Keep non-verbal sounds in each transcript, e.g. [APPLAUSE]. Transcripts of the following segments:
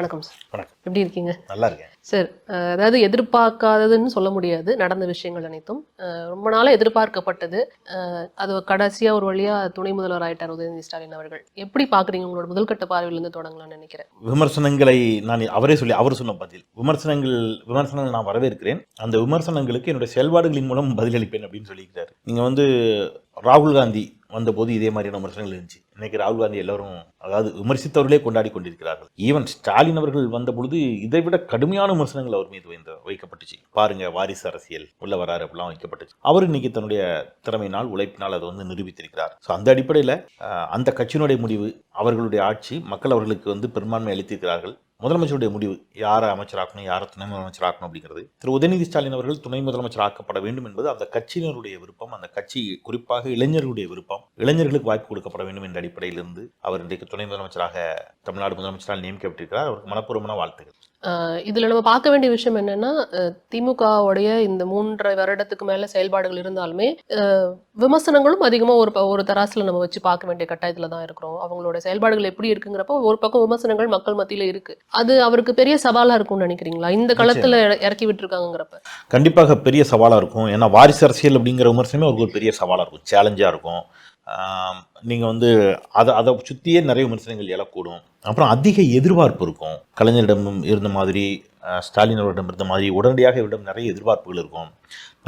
வணக்கம் சார் வணக்கம். எப்படி இருக்கீங்க? நல்லா இருக்கேன். சார் அதாவது எதிர்பார்க்காததுன்னு சொல்ல முடியாது. நடந்த விஷயங்கள் அனைத்தும். ரொம்ப நாளாக எதிர்பார்க்கப்பட்டது. அது கடைசியாக ஒரு வழியாக துணை முதல்வர் ஆயிட்டார் உதயநிதி ஸ்டாலின் அவர்கள். எப்படி பார்க்குறீங்க உங்களோட முதல்கட்ட பார்வையிலேருந்து தொடங்கலாம்னு நினைக்கிறேன். விமர்சனங்களை நான் அவரே சொல்லி அவர் சொன்ன பதில். விமர்சனங்கள் விமர்சனங்கள் நான் வரவேற்கிறேன். அந்த விமர்சனங்களுக்கு என்னுடைய செயல்பாடுகளின் மூலம் பதிலளிப்பேன் அப்படின்னு சொல்லியிருக்காரு நீங்கள் வந்து ராகுல் காந்தி வந்தபோது இதே மாதிரியான விமர்சனங்கள் இருந்துச்சு. இன்னைக்கு ராகுல் காந்தி எல்லாரும் அதாவது விமர்சித்தவர்களே கொண்டாடி கொண்டிருக்கிறார்கள். ஈவன் ஸ்டாலின் அவர்கள் வந்த பொழுது இதை விட கடுமையான விமர்சனங்கள் அவர் மீது வைந்த வைக்கப்பட்டுச்சு. பாருங்க வாரிசு அரசியல் உள்ள வராரு அப்படிலாம் வைக்கப்பட்டுச்சு. அவர் இன்னைக்கு தன்னுடைய திறமையினால் உழைப்பினால் அதை வந்து நிரூபித்திருக்கிறார். ஸோ அந்த அடிப்படையில் அந்த கட்சியினுடைய முடிவு அவர்களுடைய ஆட்சி மக்கள் அவர்களுக்கு வந்து பெரும்பான்மை அளித்திருக்கிறார்கள். முதலமைச்சருடைய முடிவு யாரை அமைச்சராக்கணும் யாரை துணை முதலமைச்சராக்கணும் அப்படிங்கிறது. திரு உதயநிதி ஸ்டாலின் அவர்கள் துணை முதலமைச்சர் ஆக்கப்பட வேண்டும் என்பது அந்த கட்சியினருடைய விருப்பம் அந்த கட்சி குறிப்பாக இளைஞர்களுடைய விருப்பம். இளைஞர்களுக்கு வாய்ப்பு கொடுக்கப்பட வேண்டும் என்ற அடிப்படையிலிருந்து அவர் இன்றைக்கு துணை முதலமைச்சராக தமிழ்நாடு முதலமைச்சரால் நியமிக்கப்பட்டிருக்கிறார். அவருக்கு மனப்பூர்வமான வாழ்த்துக்கள் இதுல நம்ம பார்க்க வேண்டிய விஷயம் என்னன்னா திமுகவுடைய இந்த மூன்றரை வருடத்துக்கு மேல செயல்பாடுகள் இருந்தாலுமே விமர்சனங்களும் அதிகமா ஒரு ஒரு தராசுல நம்ம வச்சு பார்க்க வேண்டிய கட்டாயத்துல தான் இருக்கிறோம். அவங்களோட செயல்பாடுகள் எப்படி இருக்குங்கிறப்போ ஒரு பக்கம் விமர்சனங்கள் மக்கள் மத்தியில இருக்கு. அது அவருக்கு பெரிய சவாலா இருக்கும்னு நினைக்கிறீங்களா? இந்த களத்துல இறக்கி விட்டுருக்காங்கிறப்ப கண்டிப்பாக பெரிய சவாலாக இருக்கும். ஏன்னா வாரிசு அரசியல் அப்படிங்கிற விமர்சனமே அவருக்கு ஒரு பெரிய சவாலாக இருக்கும். சேலஞ்சாக இருக்கும். நீங்கள் வந்து அதை அதை சுற்றியே நிறைய விமர்சனங்கள் எழக்கூடும். அப்புறம் அதிக எதிர்பார்ப்பு இருக்கும். கலைஞரிடம் இருந்த மாதிரி ஸ்டாலின் அவரிடம் இருந்த மாதிரி உடனடியாக இவரிடம் நிறைய எதிர்பார்ப்புகள் இருக்கும்.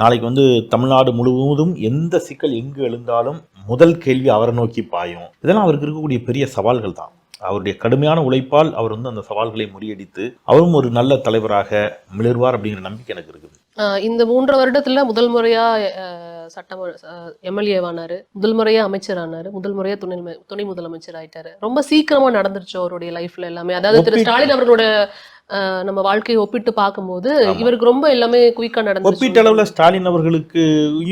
நாளைக்கு வந்து தமிழ்நாடு முழுவதும் எந்த சிக்கல் எங்கு எழுந்தாலும் முதல் கேள்வி அவரை நோக்கி பாயும். இதெல்லாம் அவருக்கு இருக்கக்கூடிய பெரிய சவால்கள் தான். அவருடைய கடுமையான உழைப்பால் அவர் வந்து அந்த சவால்களை முறியடித்து அவரும் ஒரு நல்ல தலைவராக மிளர்வார் அப்படிங்கிற நம்பிக்கை எனக்கு இருக்குது. இந்த மூன்று வருடத்துல முதல் முறையா சட்டம் எம்எல்ஏவானாரு முதல் முறையா அமைச்சர் ஆனாரு. முதல் முறையா துணை துணை முதலமைச்சர் ஆயிட்டாரு. ரொம்ப சீக்கிரமா நடந்துருச்சு அவருடைய லைஃப்ல எல்லாமே. அதாவது திரு ஒப்பிட்டு- ஸ்டாலின் அவர்களோட அஹ், நம்ம வாழ்க்கையை ஒப்பிட்டு பார்க்கும்போது. இவருக்கு ரொம்ப எல்லாமே குயிக்கா நடந்துருச்சு. ஒப்பீட்டளவில் ஸ்டாலின் அவர்களுக்கு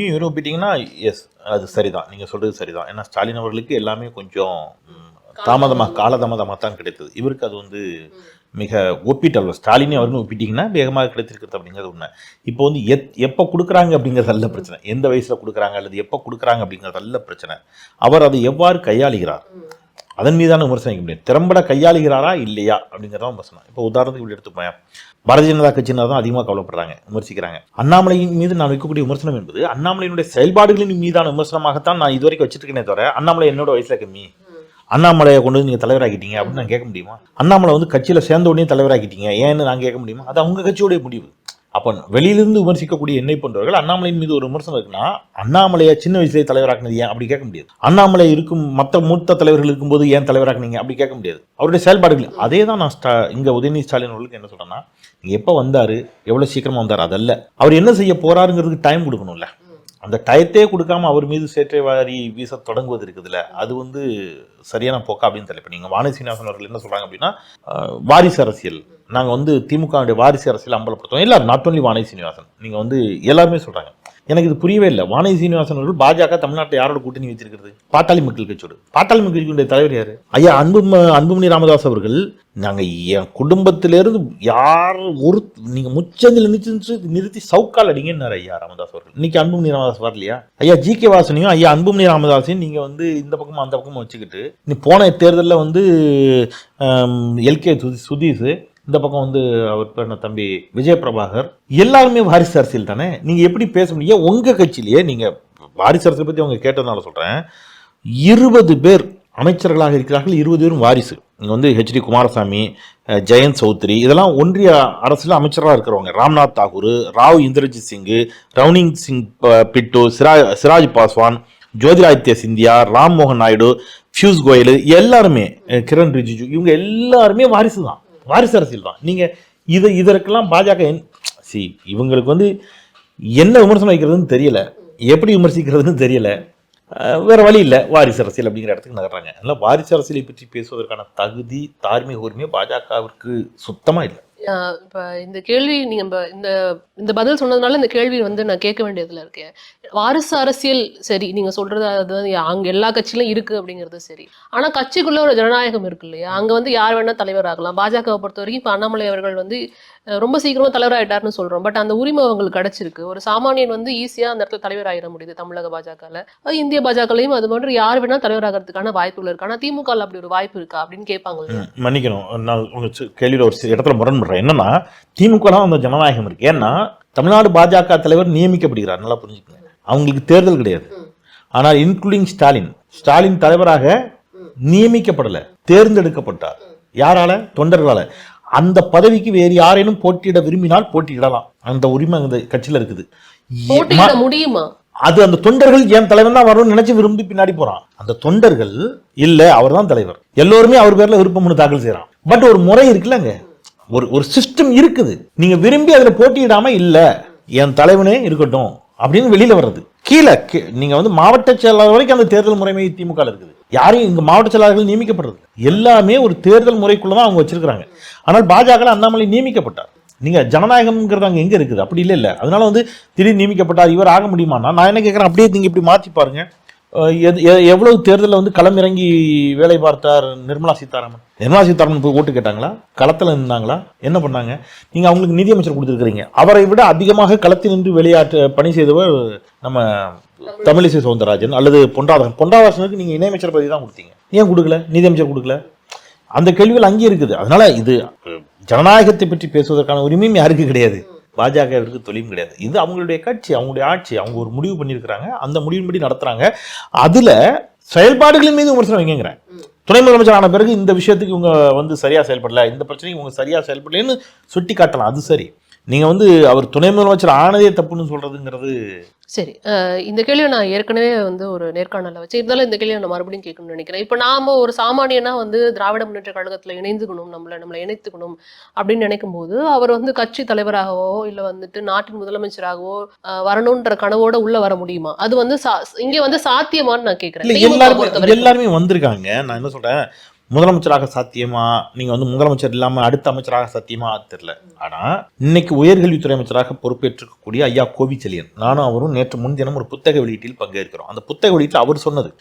இவரும் ஒப்பிட்டீங்கன்னா எஸ் அது சரிதான். நீங்கள் சொல்கிறது சரிதான். ஏன்னா ஸ்டாலின் அவர்களுக்கு எல்லாமே கொஞ்சம் ம், தாமதமா காலதாமதமாக தான் கிடைத்தது. இவருக்கு அது வந்து மிக ஒப்பீட்டளவு ஸ்டாலினே அவருன்னு ஒப்பிட்டிங்கன்னா வேகமாக கிடைத்திருக்கிறது அப்படிங்கிறது உண்மை. இப்போ வந்து எத் எப்போ கொடுக்குறாங்க அப்படிங்கிறது அல்ல பிரச்சனை. எந்த வயசில் கொடுக்குறாங்க அல்லது எப்போ கொடுக்குறாங்க அப்படிங்கிறது அல்ல பிரச்சனை. அவர் அதை எவ்வாறு கையாளுகிறார்? அதன் மீதான விமர்சனம் வைக்க முடியும் திறம்பட கையாளுகிறாரா இல்லையா அப்படிங்கிறத விமர்சனம் இப்போ உதாரணத்துக்கு இப்படி எடுத்துப்போம் பாரதிய ஜனதா கட்சியினர் தான் அதிகமாக கவலைப்படுறாங்க விமர்சிக்கிறாங்க. அண்ணாமலையின் மீது நான் வைக்கக்கூடிய விமர்சனம் என்பது அண்ணாமலையினுடைய செயல்பாடுகளின் மீதான விமர்சனமாகத்தான் நான் இதுவரைக்கும் வச்சிருக்கேனே தவிர அண்ணாமலை என்னோட வயசில் கம்மி அண்ணாமலையை கொண்டு வந்து நீங்கள் தலைவராக்கிட்டீங்க அப்படின்னு நான் கேட்க முடியுமா? அண்ணாமலை வந்து கட்சியில் சேர்ந்த உடனே தலைவராக்கிட்டீங்க. ஏன்னு நான் கேட்க முடியுமா? அது அவங்க கட்சியோடைய முடிவு. அப்போ வெளியிலிருந்து விமர்சிக்கக்கூடிய என்னை போன்றவர்கள் அண்ணாமலையின் மீது ஒரு விமர்சனம் இருக்குன்னா அண்ணாமலையை சின்ன வயசுலேயே தலைவராக்குனது ஏன் அப்படி கேட்க முடியாது? அண்ணாமலை இருக்கும் மற்ற மூத்த தலைவர்கள் இருக்கும்போது ஏன் தலைவராக்குனீங்க அப்படி கேட்க முடியாது? அவருடைய செயல்பாடுகள் அதே தான் நான் ஸ்டா இங்கே உதயநிதி ஸ்டாலின் அவர்களுக்கு என்ன சொல்கிறேன்னா நீங்கள் எப்போ வந்தார்? எவ்வளோ சீக்கிரமாக வந்தார்? அதல்ல. அவர் என்ன செய்ய போகிறாருங்கிறதுக்கு டைம் கொடுக்கணும்ல. அந்த டயத்தே கொடுக்காம அவர் மீது சேற்றை வாரி வீச தொடங்குவது இருக்குதுல்ல அது வந்து சரியான போக்கா அப்படின்னு தெரியல. இப்போ நீங்கள் வானி சீனிவாசன் அவர்கள் என்ன சொல்கிறாங்க அப்படின்னா வாரிசு அரசியல். நாங்கள் வந்து திமுகவுடைய வாரிசு அரசியல் அம்பலப்படுத்துவோம். இல்லை நாட் ஒன்லி வானி சீனிவாசன் நீங்கள் வந்து எல்லாருமே சொல்கிறாங்க எனக்கு இது புரியவே இல்லை. வானதி சீனிவாசன் அவர்கள் பாஜக தமிழ்நாட்டை யாரோட கூட்டணி வச்சிருக்கிறது பாட்டாளி மக்கள் கட்சியோடு. பாட்டாளி மக்கள் கட்சியுடைய தலைவர் யாரு? ஐயா அன்பு அன்புமணி ராமதாஸ் அவர்கள் நாங்கள் என் குடும்பத்திலேருந்து யார் ஒரு நீங்கள் முச்சந்தில் நிறுத்தி நிறுத்தி சவுக்கால் அடிங்கன்னாரு ஐயா ராமதாஸ் அவர்கள். இன்னைக்கு அன்புமணி ராமதாஸ் வரலையா? ஐயா ஜி கே வாசனையும் ஐயா அன்புமணி ராமதாஸையும் நீங்கள் வந்து இந்த பக்கமும் அந்த பக்கமும் வச்சுக்கிட்டு நீ போன தேர்தலில் வந்து எல்கே சுதீஷ் இந்த பக்கம் வந்து அவர் பேர் தம்பி விஜய் பிரபாகர் எல்லாருமே வாரிசு அரசியல் தானே? நீங்கள் எப்படி பேச முடியும்? உங்கள் கட்சியிலேயே நீங்கள் வாரிசு அரசியல் பற்றி அவங்க கேட்டதுனால சொல்கிறேன் இருபது பேர் அமைச்சர்களாக இருக்கிறார்கள் இருபது பேரும் வாரிசு. இங்கே வந்து ஹெச்டி குமாரசாமி ஜெயந்த் சௌத்ரி இதெல்லாம் ஒன்றிய அரசில் அமைச்சராக இருக்கிறவங்க. ராம்நாத் தாகூர் ராவ் இந்திரஜித் சிங்கு ரவுனிங் சிங் ப- பிட்டு சிராஜ் சிராஜ் பாஸ்வான் ஜோதிராதித்ய சிந்தியா ராம் மோகன் நாயுடு பியூஷ் கோயல் எல்லாருமே கிரண் ரிஜிஜு இவங்க எல்லாருமே வாரிசு தான் வாரிசு அரசியல் தான் நீங்கள் இதை இதற்கெல்லாம் பாஜக சி இவங்களுக்கு வந்து என்ன விமர்சனம் வைக்கிறதுன்னு தெரியல. எப்படி விமர்சிக்கிறதுன்னு தெரியல. வேறு வழி இல்லை. வாரிசு அரசியல் அப்படிங்கிற இடத்துக்கு நகர்றாங்க. அதனால் வாரிசு அரசியலை பற்றி பேசுவதற்கான தகுதி தார்மீக உரிமை பாஜகவிற்கு சுத்தமாக இல்லை. இப்ப இந்த கேள்வி நீங்க இந்த இந்த பதில் சொன்னதுனால இந்த கேள்வி வந்து நான் கேட்க வேண்டியதுல இருக்கேன். வாரிசு அரசியல் சரி நீங்க சொல்றது அது அங்க எல்லா கட்சியிலும் இருக்கு அப்படிங்கிறது சரி. ஆனா கட்சிக்குள்ள ஒரு ஜனநாயகம் இருக்கு இல்லையா? அங்க வந்து யார் வேணா தலைவர் ஆகலாம். பாஜகவை பொறுத்த வரைக்கும் இப்ப அண்ணாமலை அவர்கள் வந்து ரொம்ப சீக்கிரமா தலைவர் ஆயிட்டாருன்னு சொல்றோம். பட் அந்த உரிமை அவங்களுக்கு கிடைச்சிருக்கு. ஒரு சாமானியன் வந்து ஈஸியா அந்த இடத்துல தலைவர் ஆயிட முடியுது தமிழக பாஜகல. இந்திய பாஜகலையும் அது மாதிரி யார் வேணா தலைவர் ஆகிறதுக்கான வாய்ப்புகள் இருக்கு. ஆனா திமுக அப்படி ஒரு வாய்ப்பு இருக்கா அப்படின்னு கேட்பாங்க மன்னிக்கணும். நான் கேள்வியில ஒரு இடத்துல முரண்படுறேன். என்னன்னா திமுக அந்த ஜனநாயகம் இருக்கு. ஏன்னா தமிழ்நாடு பாஜக தலைவர் நியமிக்கப்படுகிறார். நல்லா புரிஞ்சுக்கங்க. அவங்களுக்கு தேர்தல் கிடையாது. ஆனால் இன்க்ளூடிங் ஸ்டாலின். ஸ்டாலின் தலைவராக நியமிக்கப்படல. தேர்ந்தெடுக்கப்பட்டார். யாரால? தொண்டர்களால. அந்த பதவிக்கு வேறு யாரேனும் போட்டியிட விரும்பினால் போட்டியிடலாம். அந்த உரிமை அந்த கட்சியில இருக்குது. முடியுமா? அது அந்த தொண்டர்கள் என் தலைவன் தான் வரணும்னு நினைச்சு விரும்பி பின்னாடி போறான். அந்த தொண்டர்கள் இல்ல அவர் தான் தலைவர். எல்லோருமே அவர் பேர்ல விருப்ப மனு தாக்கல் செய்யறான் பட் ஒரு முறை இருக்குல்லங்க. ஒரு ஒரு சிஸ்டம் இருக்குது. நீங்க விரும்பி அதில் போட்டியிடாம இல்ல என் தலைவனே இருக்கட்டும் அப்படின்னு வெளியில வர்றது. கீழே கீ- நீங்க வந்து மாவட்ட செயலாளர் வரைக்கும் அந்த தேர்தல் முறைமை திமுக இருக்குது. யாரையும் இங்க மாவட்ட செயலாளர்கள் நியமிக்கப்படுறது எல்லாமே ஒரு தேர்தல் முறைக்குள்ள தான் அவங்க வச்சிருக்காங்க ஆனால் பாஜக அண்ணாமலை நியமிக்கப்பட்டார். நீங்க ஜனநாயகம்ங்கிறது அங்கே எங்க இருக்குது? அப்படி இல்லை இல்லை. அதனால வந்து திடீர் நியமிக்கப்பட்டார் இவர் ஆக முடியுமானா நான் என்ன கேட்கறேன் அப்படியே நீங்க இப்படி மாற்றி பாருங்க. எவ்வளவு தேர்தலில் வந்து களமிறங்கி வேலை பார்த்தார் நிர்மலா சீதாராமன்? நிர்மலா சீதாராமன் போய் ஓட்டு கேட்டாங்களா? களத்தில் இருந்தாங்களா என்ன பண்ணாங்க? நீங்கள் அவங்களுக்கு நிதியமைச்சர் கொடுத்துருக்கிறீங்க. அவரை விட அதிகமாக களத்தில் நின்று விளையாட்டு பணி செய்தவர் நம்ம தமிழிசை சவுந்தரராஜன் அல்லது பொன்ராதாசன் பொன்ராதாசனுக்கு நீங்கள் இணையமைச்சர் பதவி தான் கொடுத்தீங்க. ஏன் கொடுக்கல? நிதியமைச்சர் கொடுக்கல? அந்த கேள்விகள் அங்கேயே இருக்குது. அதனால இது ஜனநாயகத்தை பற்றி பேசுவதற்கான உரிமையும் யாருக்கு கிடையாது. பாஜகவிற்கு தொழிலும் கிடையாது. இது அவங்களுடைய கட்சி அவங்களுடைய ஆட்சி. அவங்க ஒரு முடிவு பண்ணியிருக்கிறாங்க. அந்த முடிவின்படி நடத்துறாங்க. அதுல செயல்பாடுகளின் மீது விமர்சனம் வைங்கிறேன் துணை முதலமைச்சர் ஆன பிறகு இந்த விஷயத்துக்கு இவங்க வந்து சரியா செயல்படல இந்த பிரச்சனைக்கு இவங்க சரியா செயல்படலன்னு சுட்டி காட்டலாம் அது சரி. நீங்க வந்து அவர் துணை முதலமைச்சர் ஆனதே தப்புன்னு சொல்றதுங்கிறது சரி இந்த கேள்வியை நான் ஏற்கனவே வந்து ஒரு நேர்காணல வச்சு இருந்தாலும் இந்த கேள்வியை நான் மறுபடியும் கேட்கணும்னு நினைக்கிறேன். இப்போ நாம ஒரு சாமானியனா வந்து திராவிட முன்னேற்ற கழகத்துல இணைந்துக்கணும் நம்மள நம்மளை இணைத்துக்கணும் அப்படின்னு நினைக்கும் போது அவர் வந்து கட்சி தலைவராகவோ இல்ல வந்துட்டு நாட்டின் முதலமைச்சராகவோ அஹ் வரணும்ன்ற கனவோட உள்ள வர முடியுமா? அது வந்து சா- இங்க வந்து சாத்தியமான்னு நான் கேட்கிறேன். எல்லாருமே வந்திருக்காங்க. நான் என்ன சொல்றேன்? முதலமைச்சராக சாத்தியமா? நீங்க வந்து முதலமைச்சர் இல்லாம அடுத்த அமைச்சராக சாத்தியமா? அது தெரியல. ஆனா இன்னைக்கு உயர்கல்வித்துறை அமைச்சராக பொறுப்பேற்றிருக்கக்கூடிய ஐயா கோவிச்செழியன் நானும் அவரும் நேற்று முன்தினம் ஒரு புத்தக வெளியீட்டில் பங்கேற்கிறோம். அந்த புத்தக வெளியீட்டில் அவர் சொன்னது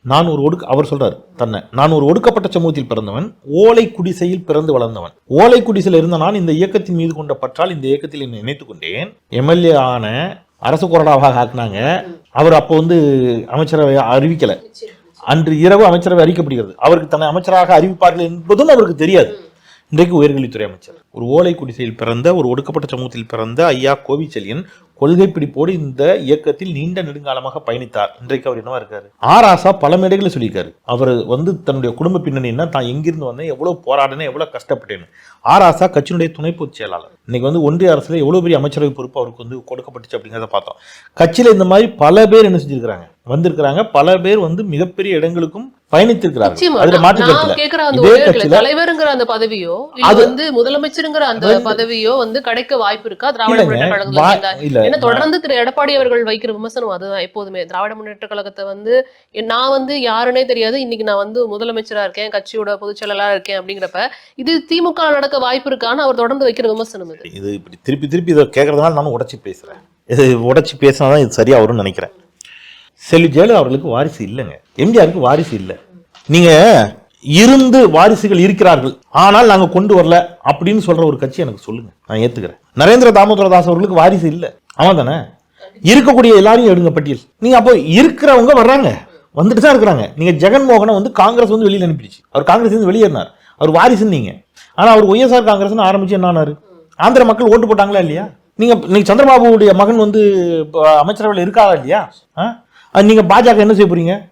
நான் ஒரு ஒடுக்க அவர் சொல்றாரு தன்னை நான் ஒரு ஒடுக்கப்பட்ட சமூகத்தில் பிறந்தவன் ஓலை குடிசையில் பிறந்து வளர்ந்தவன். ஓலை குடிசையில் இருந்த நான் இந்த இயக்கத்தின் மீது கொண்ட பற்றால் இந்த இயக்கத்தில் என்னை கொண்டேன். எம்எல்ஏ ஆன அரசு கொறடாவாக ஆக்குனாங்க. அவர் அப்போ வந்து அமைச்சரவை அறிவிக்கல. அன்று இரவு அமைச்சரவை அறிக்கப்படுகிறது அவருக்கு தன்னை அமைச்சராக அறிவிப்பார்கள் என்பதும் அவருக்கு தெரியாது. இன்றைக்கு உயர்கல்வித்துறை அமைச்சர். ஒரு ஓலை குடிசையில் பிறந்த ஒரு ஒடுக்கப்பட்ட சமூகத்தில் பிறந்த ஐயா கோவிச்செல்லியன் கொள்கை பிடிப்போடு இந்த இயக்கத்தில் நீண்ட நெடுங்காலமாக பயணித்தார். இன்றைக்கு அவர் என்னவா இருக்காரு? ஆர் ஆசா பல மேடைகளில் சொல்லியிருக்காரு. அவர் வந்து தன்னுடைய குடும்ப பின்னணின்னா தான் எங்கிருந்து வந்தேன்? எவ்வளவு போராடினேன்? எவ்வளவு கஷ்டப்பட்டேன்னு. ஆர் ஆசா கட்சியினுடைய துணை பொதுச் செயலாளர். இன்னைக்கு வந்து ஒன்றிய அரசுல எவ்வளவு பெரிய அமைச்சரவை பொறுப்பு அவருக்கு வந்து கொடுக்கப்பட்டுச்சு அப்படிங்கிறத பார்த்தோம். கட்சியில இந்த மாதிரி பல பேர் என்ன செஞ்சிருக்கிறாங்க? வந்திருக்கிறாங்க. பல பேர் வந்து மிகப்பெரிய இடங்களுக்கும் பயணித்திருக்கிறார்கள். அதுல மாற்று தலைவருங்கிற அந்த பதவியோ அது- வந்து முதலமைச்சருங்கிற அந்த பதவியோ வந்து கிடைக்க வாய்ப்பு இருக்கா? திராவிட முன்னேற்ற கழகத்துல ஏன்னா தொடர்ந்து திரு எடப்பாடி அவர்கள் வைக்கிற விமர்சனம் அதுதான் எப்போதுமே. திராவிட முன்னேற்ற கழகத்தை வந்து நான் வந்து யாருன்னே தெரியாது. இன்னைக்கு நான் வந்து முதலமைச்சரா இருக்கேன் கட்சியோட பொதுச் இருக்கேன் அப்படிங்கிறப்ப இது திமுக நடக்க வாய்ப்பு இருக்கான்னு அவர் தொடர்ந்து வைக்கிற விமர்சனம் இது. இது இப்படி திருப்பி திருப்பி இதை கேட்கறதுனால நானும் உடைச்சி பேசுறேன். இது உடைச்சி பேசினாதான் இது சரியா வரும்னு நினைக்கிறேன். செல்வி ஜெயலலிதா அவர்களுக்கு வாரிசு இல்லைங்க. எம்ஜிஆருக்கு வாரிசு இல்லை. நீங்க இருந்து வாரிசுகள் இருக்கிறார்கள். ஆனால் நாங்க கொண்டு வரல அப்படின்னு சொல்ற ஒரு கட்சி எனக்கு சொல்லுங்க. நான் ஏத்துக்கிறேன். நரேந்திர தாமோதர தாஸ் அவர்களுக்கு வாரிசு இல்லை. அவன் தானே? இருக்கக்கூடிய எல்லாரையும் எடுங்க பட்டியல். நீங்க அப்போ இருக்கிறவங்க வர்றாங்க. வந்துட்டு தான் இருக்கிறாங்க. நீங்க ஜெகன்மோகனை வந்து காங்கிரஸ் வந்து வெளியில் அனுப்பிடுச்சு. அவர் காங்கிரஸ் வந்து வெளியேறினார். அவர் வாரிசுன்னு நீங்க. ஆனா அவர் ஒய்எஸ்ஆர் காங்கிரஸ்னு ஆரம்பிச்சு என்ன ஆனாரு? ஆந்திர மக்கள் ஓட்டு போட்டாங்களா இல்லையா? நீங்க நீங்க சந்திரபாபுடைய மகன் வந்து இப்போ அமைச்சரவையில் இருக்காரா இல்லையா? ஆ? அது நீங்க பாஜக என்ன செய்ய போறீங்க?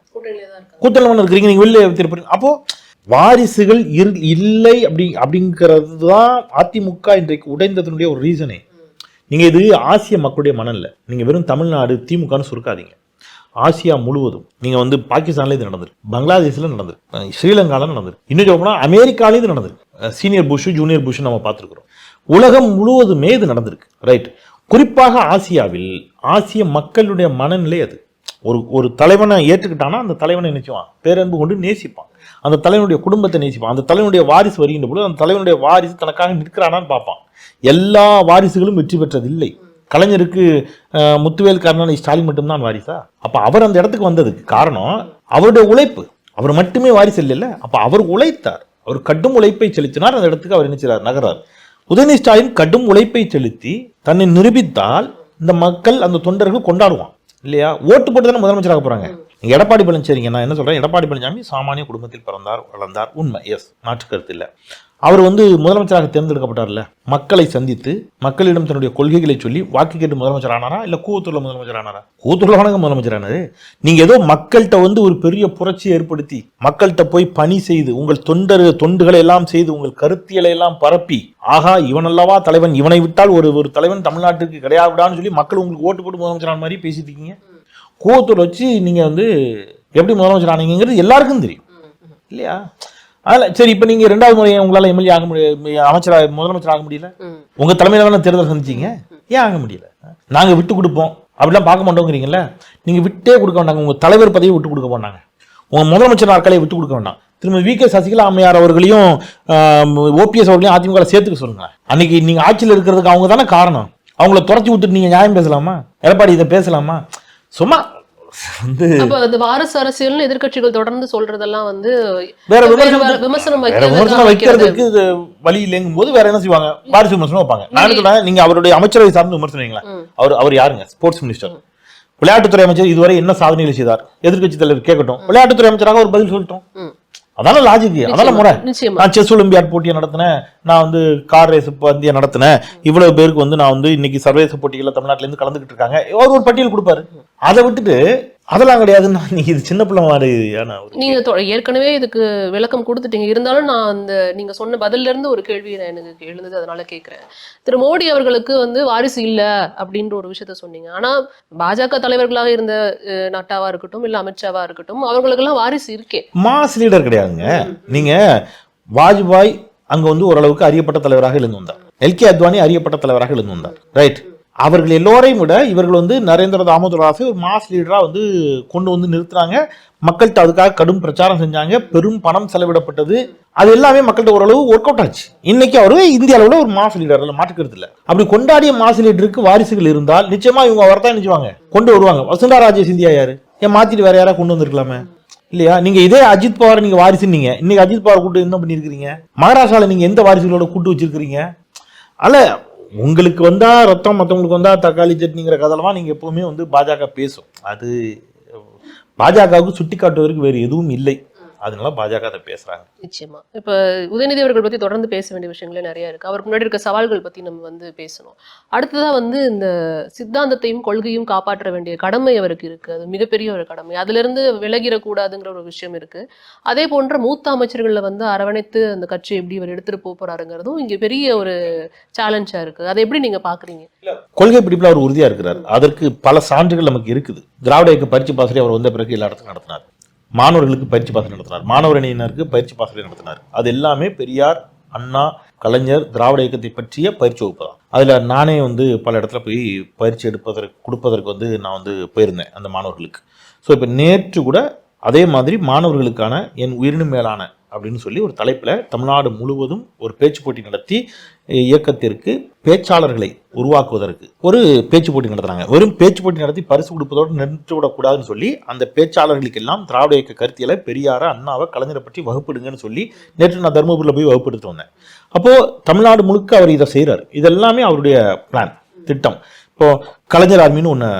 கூட்டணி இருக்கிறீங்க நீங்க வெளில திருப்பி அப்போ வாரிசுகள் இரு- இல்லை அப்படி அப்படிங்கிறது தான் அதிமுக இன்றைக்கு உடைந்ததனுடைய ஒரு ரீசனே நீங்க இது ஆசிய மக்களுடைய மனம் இல்லை நீங்க வெறும் தமிழ்நாடு திமுகன்னு சுருக்காதீங்க. ஆசியா முழுவதும். நீங்க வந்து பாகிஸ்தான்ல இது நடந்திருக்கு. பங்களாதேஷ்ல நடந்திருக்கு. அஹ் ஸ்ரீலங்கால நடந்திருக்கு. இன்னும் சொல்ல போனா அமெரிக்காலையும் இது நடந்திருக்கு. சீனியர் புஷ் ஜூனியர் புஷ் நம்ம பார்த்துருக்குறோம். உலகம் முழுவதுமே இது நடந்திருக்கு. ரைட் குறிப்பாக ஆசியாவில் ஆசிய மக்களுடைய மனநிலை அது. ஒரு ஒரு தலைவனை ஏற்றுக்கிட்டானா அந்த தலைவனை நினைச்சுவான். பேரன்பு கொண்டு நேசிப்பான். அந்த தலைவனுடைய குடும்பத்தை நேசிப்பான். அந்த தலைவனுடைய வாரிசு வருகின்ற பொழுது அந்த தலைவனுடைய வாரிசு தனக்காக நிற்கிறானான்னு பார்ப்பான். எல்லா வாரிசுகளும் வெற்றி பெற்றதில்லை. கலைஞருக்கு முத்துவேல் கருணாநிதி ஸ்டாலின் மட்டும்தான் வாரிசா? அப்போ அவர் அந்த இடத்துக்கு வந்ததுக்கு காரணம் அவருடைய உழைப்பு. அவர் மட்டுமே வாரிசு இல்லைல்ல. அப்போ அவர் உழைத்தார். அவர் கடும் உழைப்பை செலுத்தினார். அந்த இடத்துக்கு அவர் நினைச்சார் நகரார் உதயநிதி ஸ்டாலின் கடும் உழைப்பை செலுத்தி தன்னை நிரூபித்தால் இந்த மக்கள் அந்த தொண்டர்கள் கொண்டாடுவான். இல்லையா? ஓட்டு போட்டு தானே முதலமைச்சராக போகிறாங்க எடப்பாடி பழனிசாமிங்க நான் என்ன சொல்றேன்? எடப்பாடி பழனிசாமி சாமானிய குடும்பத்தில் பிறந்தார் வளர்ந்தார். உண்மை. எஸ் மாற்று கருத்து இல்லை. அவர் வந்து முதலமைச்சராக தேர்ந்தெடுக்கப்பட்டார்ல? மக்களை சந்தித்து மக்களிடம் தன்னுடைய கொள்கைகளை சொல்லி வாக்கு கேட்டு முதலமைச்சர் ஆனாரா? இல்ல கூவத்தூர்ல முதலமைச்சர் ஆனாரா? கூவத்தூர்ல வானங்க முதலமைச்சர் ஆனாரு. நீங்க ஏதோ மக்கள்கிட்ட வந்து ஒரு பெரிய புரட்சி ஏற்படுத்தி மக்கள்கிட்ட போய் பணி செய்து உங்கள் தொண்டர் தொண்டுகளை எல்லாம் செய்து உங்கள் கருத்தியலை எல்லாம் பரப்பி ஆகா இவன் அல்லவா தலைவன் இவனை விட்டால் ஒரு ஒரு தலைவன் தமிழ்நாட்டுக்கு கிடையாதுடான்னு சொல்லி மக்கள் உங்களுக்கு ஓட்டு போட்டு முதலமைச்சர் ஆன மாதிரி பேசிட்டு இருக்கீங்க. கூவத்தூர் வச்சு நீங்க வந்து எப்படி முதலமைச்சர் ஆனீங்கிறது எல்லாருக்கும் தெரியும். இல்லையா? அதில் சரி இப்போ நீங்கள் ரெண்டாவது முறை உங்களால் எம்எல்ஏ ஆக முடிய அமைச்சராக முதலமைச்சர் ஆக முடியல. உங்கள் தலைமையில தானே தேர்தல் சந்திச்சீங்க. ஏன் ஆக முடியல? நாங்கள் விட்டு கொடுப்போம். அப்படிலாம் பார்க்க மாட்டோங்கிறீங்கல்ல? நீங்கள் விட்டே கொடுக்க வேண்டாங்க. உங்கள் தலைவர் பதவியை விட்டு கொடுக்க மாட்டாங்க உங்கள் முதலமைச்சர் நாட்களை விட்டு கொடுக்க வேண்டாம். திரும்ப வி. கே. சசிகலா அம்மையார் அவர்களையும் ஓபிஎஸ் அவர்களையும் அதிமுக சேர்த்துக்க சொல்லுங்க. அன்னைக்கு நீங்கள் ஆட்சியில் இருக்கிறதுக்கு அவங்க தானே காரணம். அவங்கள துரத்தி விட்டுட்டு நீங்கள் நியாயம் பேசலாமா? எடப்பாடி இதை பேசலாமா? சும்மா வந்து அந்த வாரிசு அரசியல்னு எதிர்க்கட்சிகள் தொடர்ந்து சொல்றதெல்லாம் வந்து வேற விமர்சனம் விமர்சனம் வைக்கிறதுக்கு வழி இல்லைங்கும் போது வேற என்ன செய்வாங்க? வாரிசு விமர்சனம் வைப்பாங்க. நான் சொல்றேன் நீங்க அவருடைய அமைச்சரவை சார்ந்து விமர்சனம். அவர் அவர் யாருங்க? ஸ்போர்ட்ஸ் மினிஸ்டர் விளையாட்டுத்துறை அமைச்சர் இதுவரை என்ன சாதனைகள் செய்தார்? எதிர்க்கட்சி தலைவர் கேட்கட்டும். விளையாட்டுத்துறை அமைச்சராக ஒரு பதில் சொல்லட்டும். அதான லாஜிக் அதான முறை. நான் செஸ் ஒலிம்பியாட் போட்டியை நடத்தினேன். நான் வந்து கார் ரேஸ் பந்தயம் நடத்தினேன். இவ்வளவு பேருக்கு வந்து நான் வந்து இன்னைக்கு சர்வதேச போட்டிகளில் தமிழ்நாட்டுல இருந்து கலந்துக்கிட்டு இருக்காங்க. அவர் ஒரு பட்டியல் கொடுப்பாரு. அதை விட்டுட்டு அதெல்லாம் கிடையாதுன்னா நீங்க இது சின்ன பிள்ளை மாதிரி ஆனா ஒரு நீங்க ஏற்கனவே இதுக்கு விளக்கம் கொடுத்துட்டீங்க. இருந்தாலும் நான் அந்த நீங்க சொன்ன பதில்ல இருந்து ஒரு கேள்வி நான் எனக்கு எழுந்தது அதனால கேக்குறேன் திரு. மோடி அவர்களுக்கு வந்து வாரிசு இல்ல அப்படின்ற ஒரு விஷயத்த சொன்னீங்க. ஆனா பாஜக தலைவர்களாக இருந்த நட்டாவா இருக்கட்டும் இல்ல அமித்ஷாவா இருக்கட்டும் அவர்களுக்கெல்லாம் வாரிசு இருக்கே. மாஸ் லீடர் கிடையாதுங்க. நீங்க வாஜ்பாய் அங்க வந்து ஓரளவுக்கு அறியப்பட்ட தலைவராக இருந்து வந்தார். எல்கே அத்வானி அறியப்பட்ட தலைவராக இருந்து வந்தார். ரைட்? அவர்கள் எல்லோரையும் விட இவர்கள் வந்து நரேந்திர தாமோதர் தாஸ் ஒரு மாஸ் லீடராக வந்து கொண்டு வந்து நிறுத்துறாங்க. மக்கள்கிட்ட அதுக்காக கடும் பிரச்சாரம் செஞ்சாங்க. பெரும் பணம் செலவிடப்பட்டது. அது எல்லாமே மக்கள்கிட்ட ஓரளவு ஒர்க் அவுட் ஆச்சு. இன்னைக்கு அவரு இந்திய அளவில் ஒரு மாஸ் லீடர் இல்லை மாற்றுக்கிறது இல்லை. அப்படி கொண்டாடிய மாஸ் லீடருக்கு வாரிசுகள் இருந்தால் நிச்சயமா இவங்க வரதான் நினைச்சுவாங்க கொண்டு வருவாங்க. வசுந்தரா ராஜே சிந்தியா யாரு? ஏன் மாத்திட்டு வேற யாரா கொண்டு வந்திருக்கலாமே? இல்லையா? நீங்க இதே அஜித் பவார் நீங்க வாரிசுன்னீங்க. இன்னைக்கு அஜித் பவார் கூட்டு என்ன பண்ணிருக்கீங்க மகாராஷ்டிராவில் நீங்க எந்த வாரிசுகளோட கூட்டு வச்சிருக்கிறீங்க? அல்ல உங்களுக்கு வந்தால் ரத்தம் மற்றவங்களுக்கு வந்தால் தக்காளி சட்னிங்கிற கதைலாம் நீங்கள் எப்போவுமே வந்து பாஜக பேசும். அது பாஜகவுக்கு சுட்டி காட்டுவதற்கு வேறு எதுவும் இல்லை. அதனால பாஜக அதை பேசுறாங்க. நிச்சயமா. இப்ப உதயநிதி அவர்கள் பத்தி தொடர்ந்து பேச வேண்டிய விஷயங்களே நிறைய இருக்கு. அவருக்கு முன்னாடி இருக்க சவால்கள் பத்தி நம்ம வந்து பேசணும். அடுத்ததா வந்து இந்த சித்தாந்தத்தையும் கொள்கையும் காப்பாற்ற வேண்டிய கடமை அவருக்கு இருக்கு. அது மிகப்பெரிய ஒரு கடமை. அதுல இருந்து விலகிடக்கூடாதுங்கிற ஒரு விஷயம் இருக்கு. அதே போன்ற மூத்த அமைச்சர்களை வந்து அரவணைத்து அந்த கட்சி எப்படி இவர் எடுத்துட்டு போக போறாருங்கிறதும் இங்க பெரிய ஒரு சேலஞ்சா இருக்கு. அதை எப்படி நீங்க பாக்குறீங்க? கொள்கை பிடிப்புல அவர் உறுதியா இருக்கிறார். அதற்கு பல சான்றுகள் நமக்கு இருக்குது. திராவிட இயக்க பயிற்சி பாசறை அவர் வந்த பிறகு எல்லா இடத்துக்கும் நடத்தினார். மாணவர்களுக்கு பயிற்சி பாசறை நடத்தினார். மாணவர் அணியினருக்கு பயிற்சி பாசறை நடத்தினார். அது எல்லாமே பெரியார் அண்ணா கலைஞர் திராவிட இயக்கத்தை பற்றிய பயிற்சி வகுப்பு தான். அதில் நானே வந்து பல இடத்துல போய் பயிற்சி எடுப்பதற்கு கொடுப்பதற்கு வந்து நான் வந்து போயிருந்தேன் அந்த மாணவர்களுக்கு. ஸோ இப்போ நேற்று கூட அதே மாதிரி மாணவர்களுக்கான என் உயிரினும் மேலான அப்படின்னு சொல்லி ஒரு தலைப்பில் தமிழ்நாடு முழுவதும் ஒரு பேச்சு போட்டி நடத்தி இயக்கத்திற்கு பேச்சாளர்களை உருவாக்குவதற்கு ஒரு பேச்சு போட்டி நடத்துகிறாங்க வெறும் பேச்சு போட்டி நடத்தி பரிசு கொடுப்பதோடு நின்று விடக்கூடாதுன்னு சொல்லி அந்த பேச்சாளர்களுக்கெல்லாம் திராவிட இயக்க கருத்தியலை பெரியார அண்ணாவை கலைஞரை பற்றி வகுப்பிடுங்கன்னு சொல்லி நேற்று நான் தருமபுரியில் போய் வகுப்பெடுத்து வந்தேன். அப்போது தமிழ்நாடு முழுக்க அவர் இதை செய்கிறார் இதெல்லாமே அவருடைய பிளான் திட்டம். இப்போது கலைஞர் ஆர்மின்னு ஒன்று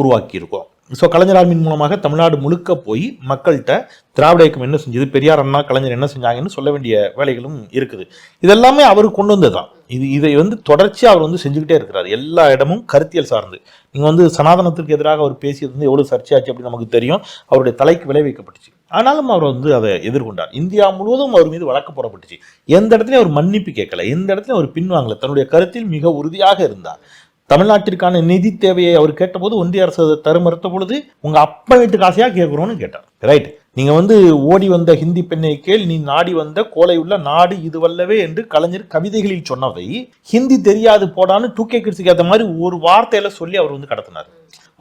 உருவாக்கியிருக்கோம். ஸோ கலைஞர் ஆர்மின் மூலமாக தமிழ்நாடு முழுக்க போய் மக்கள்கிட்ட திராவிட இயக்கம் என்ன செஞ்சது பெரியார் அண்ணா கலைஞர் என்ன செஞ்சாங்கன்னு சொல்ல வேண்டிய வேலைகளும் இருக்குது. இதெல்லாமே அவர் கொண்டு வந்தது தான் இது இதை வந்து தொடர்ச்சியாக அவர் வந்து செஞ்சுக்கிட்டே இருக்கிறார். எல்லா இடமும் கருத்தியல் சார்ந்து. நீங்கள் வந்து சனாதனத்திற்கு எதிராக அவர் பேசியது வந்து எவ்வளோ சர்ச்சையாச்சு அப்படின்னு நமக்கு தெரியும். அவருடைய தலைக்கு விளைவிக்கப்பட்டுச்சு. ஆனாலும் அவர் வந்து அதை எதிர்கொண்டார். இந்தியா முழுவதும் அவர் மீது வழக்கு போடப்பட்டுச்சு. எந்த இடத்துலையும் அவர் மன்னிப்பு கேட்கல. எந்த இடத்துலையும் அவர் பின்வாங்கல. தன்னுடைய கருத்தில் மிக உறுதியாக இருந்தார். தமிழ்நாட்டிற்கான நிதி தேவையை அவர் கேட்டபோது ஒன்றிய அரசு அதை மறுத்த பொழுது உங்கள் அப்பா வீட்டு காசையாக கேட்குறோன்னு கேட்டார். ரைட் நீங்கள் வந்து ஓடி வந்த ஹிந்தி பெண்ணை கேள். நீ நாடி வந்த கோலை உள்ள நாடு இதுவல்லவே என்று கலைஞர் கவிதைகளில் சொன்னவை ஹிந்தி தெரியாது போடான்னு டூ கே கிட்ஸுக்கு ஏற்ற மாதிரி ஒரு வார்த்தையில சொல்லி அவர் வந்து கடத்தினார்.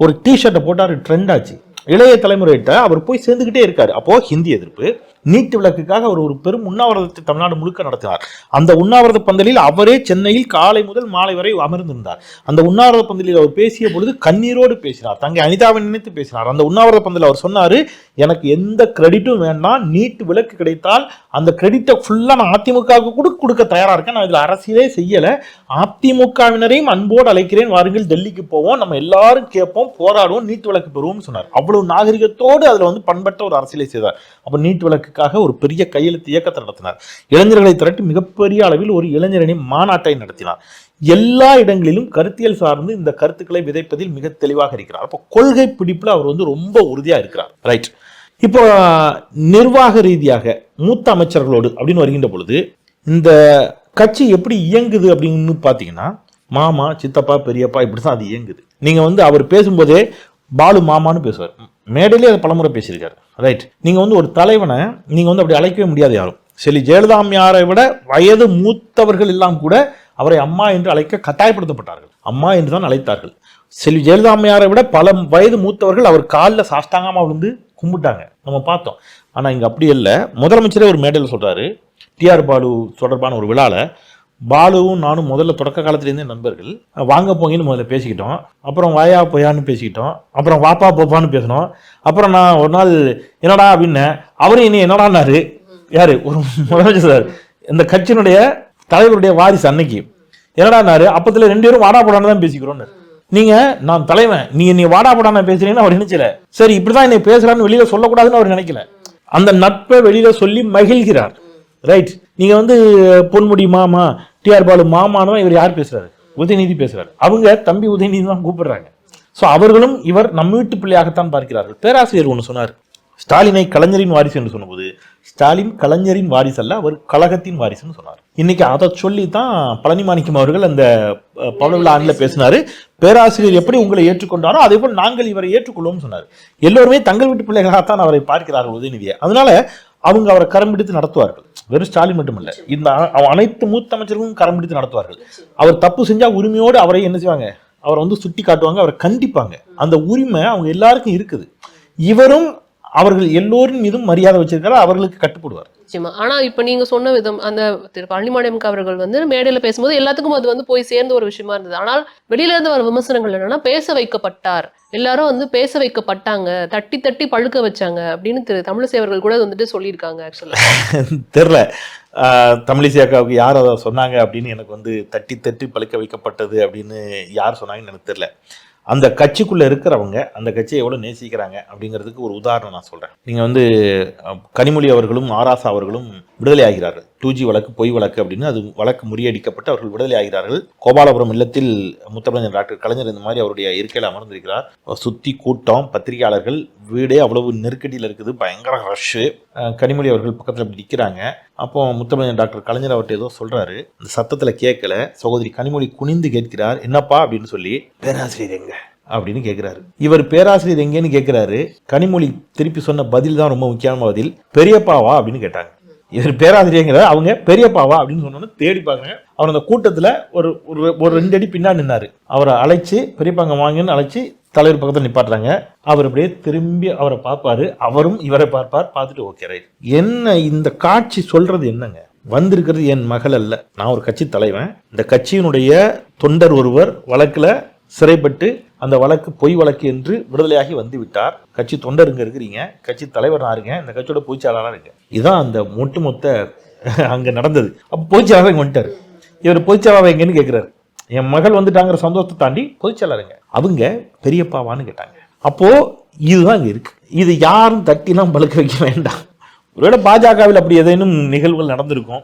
ஒரு டிஷர்ட்டை போட்டார் ட்ரெண்ட் ஆச்சு. இளைய தலைமுறைகிட்ட அவர் போய் சேர்ந்துக்கிட்டே இருக்காரு. அப்போ ஹிந்தி எதிர்ப்பு நீட்டு விளக்குக்காக அவர் ஒரு பெரும் உண்ணாவிரதத்தை தமிழ்நாடு முழுக்க நடத்தினார். அந்த உண்ணாவிரத பந்தலில் அவரே சென்னையில் காலை முதல் மாலை வரை அமர்ந்திருந்தார். அந்த உண்ணாவிரத பந்தலில் அவர் பேசிய பொழுது கண்ணீரோடு பேசினார். தங்கை அனிதாவை நினைத்து பேசினார். அந்த உண்ணாவிரத பந்தலில் அவர் சொன்னாரு எனக்கு எந்த கிரெடிட்டும் வேண்டாம். நீட் விலக்கு கிடைத்தால் அந்த கிரெடிட்டை ஃபுல்லாக நான் அதிமுகவுக்கு கூட கொடுக்க தயாராக இருக்கேன். நான் இதில் அரசியலே செய்யலை. அதிமுகவினரையும் அன்போடு அழைக்கிறேன். வாருங்கள் டெல்லிக்கு போவோம். நம்ம எல்லாரும் கேட்போம். போராடுவோம். நீட் விளக்கு பெறுவோம்னு சொன்னார். அவ்வளவு நாகரிகத்தோடு அதில் வந்து பண்பட்ட ஒரு அரசியலை செய்தார். அப்போ நீட் விளக்குக்காக ஒரு பெரிய கையெழுத்து இயக்கத்தை நடத்தினார். இளைஞர்களை திரட்டி மிகப்பெரிய அளவில் ஒரு இளைஞரணி மாநாட்டை நடத்தினார். எல்லா இடங்களிலும் கருத்தியல் சார்ந்து இந்த கருத்துக்களை விதைப்பதில் மிக தெளிவாக இருக்கிறார். அப்போ கொள்கை பிடிப்புல அவர் வந்து ரொம்ப உறுதியா இருக்கிறார். ரைட் இப்போ நிர்வாக ரீதியாக மூத்த அமைச்சர்களோடு அப்படின்னு வருகின்ற பொழுது இந்த கட்சி எப்படி இயங்குது அப்படின்னு பார்த்தீங்கன்னா மாமா சித்தப்பா பெரியப்பா இப்படி தான் அது இயங்குது. நீங்க வந்து அவர் பேசும்போதே பாலு மாமான்னு பேசுவார். மேடையிலே அதை பலமுறை பேசியிருக்காரு. ரைட் நீங்கள் வந்து ஒரு தலைவனை நீங்கள் வந்து அப்படி அழைக்கவே முடியாது யாரும். சரி ஜெயலலிதாமியாரை விட வயது மூத்தவர்கள் எல்லாம் கூட அவரை அம்மா என்று அழைக்க கட்டாயப்படுத்தப்பட்டார்கள். அம்மா என்று தான் அழைத்தார்கள். செல்வி ஜெயலலிதாமையாரை விட பல வயது மூத்தவர்கள் அவர் காலில் சாஷ்டாங்கமாக விழுந்து கும்பிட்டாங்க. நம்ம பார்த்தோம். ஆனால் இங்கே அப்படி இல்லை. முதலமைச்சரே ஒரு மேடையில் சொல்கிறாரு டிஆர் பாலு தொடர்பான ஒரு விழாவில் பாலுவும் நானும் முதல்ல தொடக்க காலத்துலேருந்தே நண்பர்கள். வாங்க போங்கன்னு முதல்ல பேசிக்கிட்டோம். அப்புறம் வாயா போயான்னு பேசிக்கிட்டோம். அப்புறம் வாப்பா போப்பான்னு பேசினோம். அப்புறம் நான் ஒரு நாள் என்னடா அப்படின்னேன் அவரும் இனி என்னடான்னாரு. யார்? ஒரு முதலமைச்சர் சார். இந்த கட்சியினுடைய தலைவருடைய வாரிசு அன்னைக்கு. என்னடான்னாரு? அப்பத்தில் ரெண்டு பேரும் வாடா போடான்னு தான் பேசிக்கிறோன்னு. நீங்க நான் தலைவன். நீ நீ வாடா போடான பேசுறீங்கன்னு அவர் நினைச்சல. சரி இப்படிதான் என்னை பேசுறான்னு வெளியில சொல்லக்கூடாதுன்னு அவர் நினைக்கல. அந்த நட்பை வெளியில சொல்லி மகிழ்கிறார். ரைட் நீங்கள் வந்து பொன்முடி மாமா டிஆர் பாலு மாமானவன் இவர் யார் பேசுகிறாரு உதயநிதி பேசுகிறார் அவங்க தம்பி உதயநிதி தான் கூப்பிடுறாங்க. ஸோ அவர்களும் இவர் நம்ம வீட்டு பிள்ளையாகத்தான் பார்க்கிறார்கள். பேராசிரியர் ஒன்று சொன்னார். ஸ்டாலினை கலைஞரின் வாரிசு என்று சொன்னபோது ஸ்டாலின் கலைஞரின் வாரிசு அல்ல அவர் கழகத்தின் வாரிசுன்னு சொன்னார். இன்னைக்கு அதை சொல்லி தான் பழனி மாணிக்கம் அவர்கள் அந்த அஹ், ஆண்டில் பேசினார். பேராசிரியர் எப்படி உங்களை ஏற்றுக்கொண்டாரோ அதே போல் நாங்கள் இவரை ஏற்றுக்கொள்வோம் சொன்னார். எல்லோருமே தங்கள் வீட்டு பிள்ளைகளாகத்தான் அவரை பார்க்கிறார்கள் உதயநிதியை. அதனால அவங்க அவரை கரம்பிடித்து நடத்துவார்கள். வெறும் ஸ்டாலின் மட்டுமல்ல. இந்த அவ- அனைத்து மூத்த அமைச்சர்களும் கரம் பிடித்து நடத்துவார்கள். அவர் தப்பு செஞ்சா உரிமையோடு அவரை என்ன செய்வாங்க? அவரை வந்து சுட்டி காட்டுவாங்க அவரை கண்டிப்பாங்க. அந்த உரிமை அவங்க எல்லாருக்கும் இருக்குது. இவரும் அவர்கள் எல்லோரின் மீதும் மரியாதை வச்சிருக்காரு அவர்களுக்கு கட்டுப்படுவார். நிச்சயமா. ஆனா இப்ப நீங்க சொன்ன விதம் அந்த திரு பழனிமாணியம்க்கு அவர்கள் வந்து மேடையில பேசும்போது எல்லாத்துக்கும் அது வந்து போய் சேர்ந்த ஒரு விஷயமா இருந்தது. ஆனால் வெளியில இருந்து வர விமர்சனங்கள் என்னன்னா பேச வைக்கப்பட்டார். எல்லாரும் வந்து பேச வைக்கப்பட்டாங்க தட்டி தட்டி பழுக்க வச்சாங்க அப்படின்னு திரு தமிழிசை அவர்கள் கூட வந்துட்டு சொல்லியிருக்காங்க ஆக்சுவலா [LAUGHS] தெரில. தமிழிசை அக்காவுக்கு யார் அதை சொன்னாங்க அப்படின்னு எனக்கு வந்து தட்டி தட்டி பழுக்க வைக்கப்பட்டது அப்படின்னு யார் சொன்னாங்கன்னு எனக்கு தெரில. அந்த கட்சிக்குள்ளே இருக்கிறவங்க அந்த கட்சியை எவ்வளோ நேசிக்கிறாங்க அப்படிங்கிறதுக்கு ஒரு உதாரணம் நான் சொல்கிறேன் நீங்கள் வந்து கனிமொழி அவர்களும் ஆராசா அவர்களும் விடுதலை ஆகிறார்கள் டூ ஜி வழக்கு பொய் வழக்கு அப்படின்னு அது வழக்கு முறியடிக்கப்பட்டு அவர்கள் விடுதலை ஆகிறார்கள் கோபாலபுரம் இல்லத்தில் முத்தமிழர் டாக்டர் கலைஞர் இந்த மாதிரி அவருடைய இருக்கையில் அமர்ந்திருக்கிறார். சுற்றி கூட்டம் பத்திரிகையாளர்கள் வீடே அவ்வளவு நெருக்கடியில் இருக்குது. பயங்கர ரஷ்ஷு கனிமொழி அவர்கள் பக்கத்தில் அப்படி நிற்கிறாங்க அப்போ முத்தமிழர் டாக்டர் கலைஞர் அவர்கிட்ட ஏதோ சொல்றாரு. அந்த சத்தத்தில் கேட்கல. சகோதரி கனிமொழி குனிந்து கேட்கிறார். என்னப்பா? அப்படின்னு சொல்லி பேராசிரியர் எங்க? அப்படின்னு கேட்கிறாரு. இவர் பேராசிரியர் எங்கேன்னு கேட்கிறாரு. கனிமொழி திருப்பி சொன்ன பதில் தான் ரொம்ப முக்கியமான பதில். பெரியப்பாவா? அப்படின்னு கேட்டாங்க. இவர் பேராசிரியங்கிறத அவங்க பெரியப்பாவா அப்படின்னு சொன்னோன்னு தேடி பார்க்குறாங்க அவர் அந்த கூட்டத்தில் ஒரு ஒரு ஒரு ரெண்டு அடி பின்னாடி நின்னார். அவரை அழைச்சி பெரியப்பாங்க வாங்கன்னு அழைச்சி தலைவர் பக்கத்தில் நிப்பாட்டுறாங்க. அவர் அப்படியே திரும்பி அவரை பார்ப்பாரு. அவரும் இவரை பார்ப்பார். பார்த்துட்டு ஓகே ரைட் என்ன இந்த காட்சி சொல்றது என்னங்க? வந்திருக்கிறது என் மகள் அல்ல. நான் ஒரு கட்சி தலைவன். இந்த கட்சியினுடைய தொண்டர் ஒருவர் வழக்கில் சிறைப்பட்டு அந்த வழக்கு பொய் வழக்கு என்று விடுதலையாகி வந்து விட்டார் கட்சி தொண்டர் இங்கே இருக்கிறீங்க. கட்சி தலைவர் நான் இருக்கேன் இந்த கட்சியோட பொய்ச்சாளராக இருக்கேன் இதுதான் அந்த ஒட்டுமொத்த அங்கே நடந்தது. அப்போ பொய்ச்சாளராக இங்கே வந்துட்டாரு. இவர் பொய்ச்சாளராக எங்கன்னு கேட்குறாரு என் மகள் வந்துட்டாங்கிற சந்தோஷத்தை தாண்டி பொதுச்செயலாளருங்க அவங்க பெரியப்பாவான்னு கேட்டாங்க. அப்போது இதுதான் இங்கே இருக்குது இது யாரும் தட்டிலாம் பழுக்க வைக்க வேண்டாம். ஒருவேளை பாஜகவில் அப்படி ஏதேனும் நிகழ்வுகள் நடந்திருக்கும்.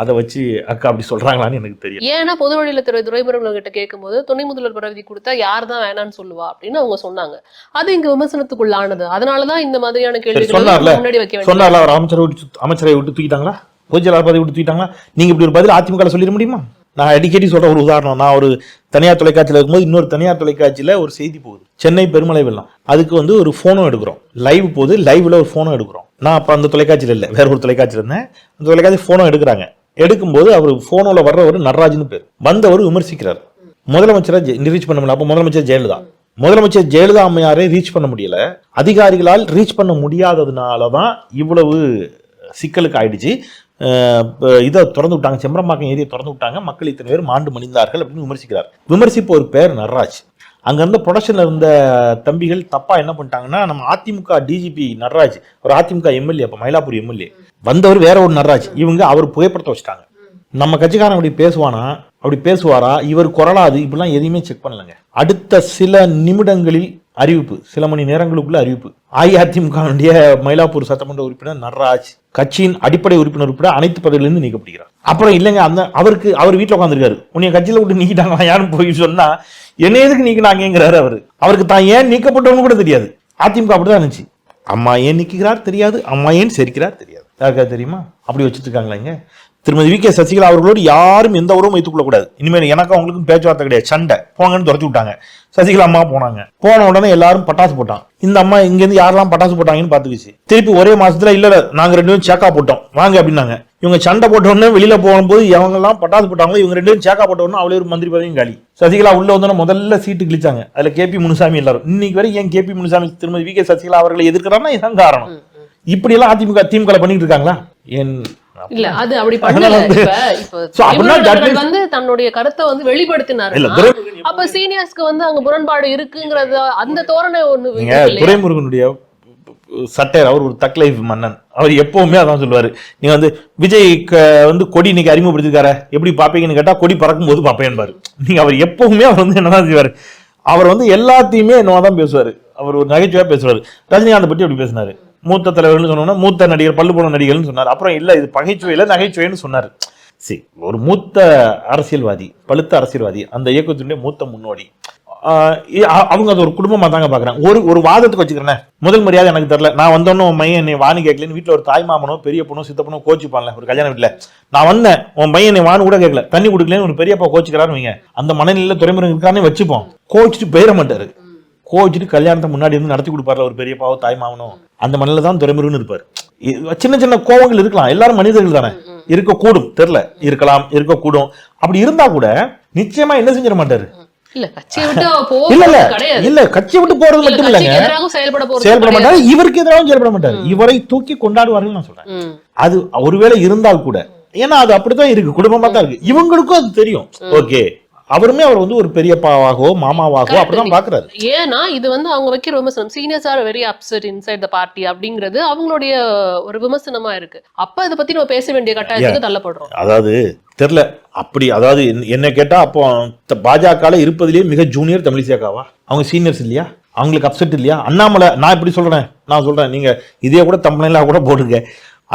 அதை வச்சு அக்கா அப்படி சொல்றாங்களான்னு எனக்கு தெரியும். ஏன்னா பொது வழியில திரு துரைமுருகன் கிட்ட கேட்கும்போது துணை முதல்வர் பதவி கொடுத்தா யார் தான் வேணாம்னு சொல்லுவா அப்படின்னு அவங்க சொன்னாங்க. அது இங்க விமர்சனத்துக்குள்ளானது. அதனாலதான் இந்த மாதிரியான கேள்விகள். முன்னாடி வைக்க வேண்டிய சொன்னார்ல அவர் அமைச்சரை விட்டு அமைச்சரை விட்டு தூக்கிட்டாங்களா? பொதுச்செயலாளர் பதவி விட்டு தூக்கிட்டாங்களா? நீங்க இப்படி ஒரு பதில் அதிமுக சொல்லிட முடியுமா? நான் அடிக்கடி சொல்ற ஒரு உதாரணம். நான் ஒரு தனியார் தொலைக்காட்சியில் இருக்கும்போது இன்னொரு தனியார் தொலைக்காட்சியில ஒரு செய்தி போகுது. சென்னை பெருமளை வெள்ளம் அதுக்கு வந்து ஒரு ஃபோனும் எடுக்கிறோம். லைவ் போகுது. லைவ்ல ஒரு ஃபோனும் எடுக்கிறோம். நான் அப்போ அந்த தொலைக்காட்சியில் இல்லை. வேற ஒரு தொலைக்காட்சியில் இருந்தேன். அந்த தொலைக்காட்சி ஃபோனும் எடுக்கிறாங்க. எடுக்கும்போது அவர் ஃபோனோல வர்றவர் நடராஜ்னு பேர். வந்தவர் விமர்சிக்கிறார். முதலமைச்சரை ரீச் பண்ண முடியல. அப்போ முதலமைச்சர் ஜெயலலிதா. முதலமைச்சர் ஜெயலலிதா அம்மையாரே ரீச் பண்ண முடியல. அதிகாரிகளால் ரீச் பண்ண முடியாததுனால தான் இவ்வளவு சிக்கலுக்கு ஆயிடுச்சு. இதை திறந்து விட்டாங்க. செம்பரம்பாக்கம் ஏரியை திறந்து விட்டாங்க. மக்கள் இத்தனை பேர் மாண்டு மணிந்தார்கள் அப்படின்னு விமர்சிக்கிறார். விமர்சிப்பவர் பேர் நடராஜ். அங்கேருந்து ப்ரொடக்ஷனில் இருந்த தம்பிகள் தப்பாக என்ன பண்ணிட்டாங்கன்னா நம்ம அதிமுக டிஜிபி நடராஜ் ஒரு அதிமுக எம்எல்ஏ அப்போ மயிலாப்பூர் எம்எல்ஏ வந்தவர் வேற ஒரு நடராஜ் இவங்க அவர் புகைப்படத்தை வச்சுட்டாங்க. நம்ம கட்சிக்காரன் அப்படி பேசுவானா? அப்படி பேசுவாரா? இவர் குரலாது இப்படிலாம் எதையுமே செக் பண்ணலங்க. அடுத்த சில நிமிடங்களில் அறிவிப்பு சில மணி நேரங்களுக்குள்ள அறிவிப்பு. அஇஅதிமுகவுடைய மயிலாப்பூர் சட்டமன்ற உறுப்பினர் நடராஜ் கட்சியின் அடிப்படை உறுப்பினர் உட்பட அனைத்து பதவியிலிருந்து நீக்கப்படுகிறார். அப்புறம் இல்லைங்க அந்த அவருக்கு அவர் வீட்டில் உட்காந்துருக்காரு உன்னைய கட்சியில் விட்டு நீக்கிட்டாங்களா யாரும் போய் சொன்னா என்ன எதுக்கு நீக்கினாங்கிறாரு அவரு. அவருக்கு தான் ஏன் நீக்கப்பட்டவனு கூட தெரியாது. அதிமுக அப்படிதான் இருந்துச்சு. அம்மா ஏன் நிற்கிறார் தெரியாது அம்மா ஏன் சிரிக்கிறார் தெரியாது. யாருக்கா தெரியுமா? அப்படி வச்சுட்டு இருக்காங்களா இங்க? திருமதி வி கே சசிகலா அவர்களோடு யாரும் எந்த உறவும் வைத்துக் கொள்ளக்கூடாது. இனிமேல் எனக்கு அவங்களுக்கும் பேச்சுவார்த்தை கிடையாது. சண்டை. போங்கன்னு துரத்தி விட்டாங்க. சசிகலா அம்மா போனாங்க. போன உடனே எல்லாரும் பட்டாசு போட்டான் இந்த அம்மா இங்கேருந்து யாரெல்லாம் பட்டாசு போட்டாங்கன்னு பார்த்துக்கிச்சு. திருப்பி ஒரே மாசத்துல இல்ல நாங்க ரெண்டு பேரும் சேக்கா போட்டோம். வாங்க அப்படின்னாங்க. இவங்க சண்டை போட்ட உடனே வெளியில போகும்போது இவங்க எல்லாம் பட்டாசு போட்டாங்களோ இவங்க ரெண்டு பேரும் சேக்கா போட்ட உடனே அவளே ஒரு மந்திரி பதவியும் காலி. சசிகலா உள்ள வந்தோடனே முதல்ல சீட்டு கிழிச்சாங்க. அதுல கேபி முனுசாமி எல்லாரும். இன்னைக்கு வரை ஏன் கேபி முனுசாமி திருமதி வி கே சசிகலா அவர்களை எதிர்க்கிறான்னா இதான் காரணம். இப்படி எல்லாம் அதிமுக திமுக பண்ணிட்டு இருக்காங்களா? என் இல்ல அது அப்படி பண்ணல. வந்து- இப்ப தன்னுடைய கருத்தை வந்து வெளிப்படுத்தினாரு. அப்ப சீனியர்ஸ்க்கு வந்து அங்க முரண்பாடு இருக்குங்கிறத அந்த தோரணை ஒண்ணு? துரைமுருகனுடைய சட்டையர் அவர் ஒரு தக்லைஃப் மன்னன். அவர் எப்போவுமே அதான் சொல்லுவார். நீங்கள் வந்து விஜய் வந்து கொடி இன்னைக்கு அறிமுகப்படுத்திருக்காரு எப்படி பார்ப்பீங்கன்னு கேட்டால் கொடி பறக்கும் போது பாப்பேன்பாரு நீங்க அவர் எப்போவுமே அவர் வந்து என்னதான் செய்வார்? அவர் வந்து எல்லாத்தையுமே என்னவா தான் பேசுவார்? அவர் ஒரு நகைச்சுவையாக பேசுவார். ரஜினிகாந்த் பற்றி அப்படி பேசினார். மூத்த தலைவர்னு சொன்னோம்னா மூத்த நடிகர் பல்லு போன நடிகர்னு சொன்னார். அப்புறம் இல்லை இது பகைச்சுவையில் நகைச்சுவைன்னு சொன்னார். சரி ஒரு மூத்த அரசியல்வாதி பழுத்த அரசியல்வாதி அந்த இயக்கத்தினுடைய மூத்த முன்னோடி. அவங்க அது ஒரு குடும்பமாக தாங்க பார்க்குறேன் ஒரு ஒரு வாதத்துக்கு வச்சுக்கிறேன். முதல் மரியாதை எனக்கு தெரில நான் வந்தோன்னு உன் மையன் என்னை வாணி கேட்கலன்னு வீட்டில் ஒரு தாய் மாமனோ பெரிய பொண்ணோ சித்தப்பனோ கோச்சிப்பான்ல ஒரு கல்யாண வீட்டில் நான் வந்தேன். உன் பையன் என்னை வான்னு கூட கேட்கல. தண்ணி குடுக்கலன்னு ஒரு பெரியப்பா கோச்சிக்கிறான்னு வைங்க. அந்த மனநிலையில் துறைமுறை இருக்கானே வச்சுப்போம். கோச்சிட்டு போயிட மாட்டாரு. கோச்சிட்டு கல்யாணத்தை முன்னாடி இருந்து நடத்தி கொடுப்பார்ல ஒரு பெரியப்பாவோ தாய் மாமனோ. அந்த மண்ணில் தான் துறைமுருகன் இருப்பார். சின்ன சின்ன கோவங்கள் இருக்கலாம். எல்லாரும் மனிதர்கள் தானே. இருக்கக்கூடும். தெரில இருக்கலாம். இருக்கக்கூடும். அப்படி இருந்தால் கூட நிச்சயமாக என்ன செஞ்சிட மாட்டார்? இல்ல கட்சியை விட்டு இல்ல போறது கட்சியை விட்டு போறது மட்டும் இல்லைங்க செயல்பட. மாட்டாரு இவருக்கு எதிராகவும் செயல்பட மாட்டாரு இவரை தூக்கி கொண்டாடுவார்கள் நான் சொல்றேன். அது ஒருவேளை இருந்தால் கூட ஏன்னா அது அப்படித்தான் இருக்கு குடும்பமா தான் இருக்கு. இவங்களுக்கும் அது தெரியும். ஓகே. அவருமே அவர் வந்து ஒரு பெரியப்பாவாகவோ மாமாவாகவோ அப்படிதான் பாக்குறாரு. ஏன்னா இது வந்து அவங்க வைக்கிற விமர்சனம் seniors are very upset inside the party அப்படிங்கிறது அவங்களுடைய ஒரு விமர்சனமா இருக்கு. அப்ப இதை பத்தி நம்ம பேச வேண்டிய கட்டாயத்துக்கு தள்ளப்படுறோம். அதாவது தெரியல அப்படி அதாவது என்ன- கேட்டா அப்போ பாஜக இருப்பதிலேயே மிக ஜூனியர் தமிழிசேகாவா அவங்க சீனியர்ஸ் இல்லையா? அவங்களுக்கு அப்செட் இல்லையா? அண்ணாமலை நான் இப்படி சொல்றேன் நான் சொல்றேன். நீங்க இதே கூட தமிழ்லாம் கூட போடுங்க.